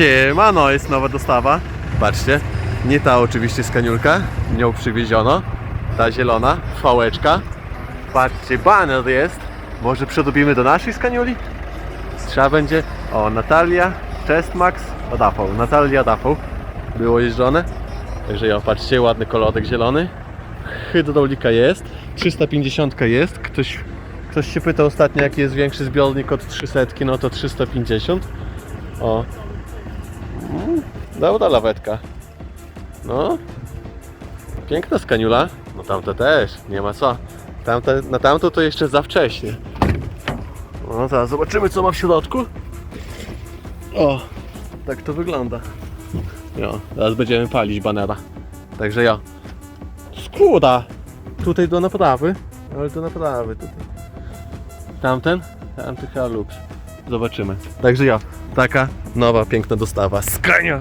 Siemano, jest nowa dostawa. Patrzcie, nie ta oczywiście skaniulka, nią przywieziono. Ta zielona, fałeczka. Patrzcie, baner jest. Może przedobimy do naszej skaniuli? Trzeba będzie. O, Natalia, Chestmax, Odafał. Natalia, Odafał. Było jeżdżone. Także ja, patrzcie, ładny kolorek zielony. Hydraulika jest. 350 jest. Ktoś, ktoś się pytał ostatnio, jaki jest większy zbiornik od 300, no to 350. O. Dobra lawetka. No. Piękna skaniula. No tamta też, nie ma co. Tamte, na tamto to jeszcze za wcześnie. No zaraz zobaczymy co ma w środku. O, tak to wygląda. Jo, zaraz będziemy palić banera. Także ja. Skóra! Tutaj do naprawy. Ale do naprawy tutaj. Tamten? Tamty chyba lux. Zobaczymy. Także ja. Taka nowa, piękna dostawa. Skania!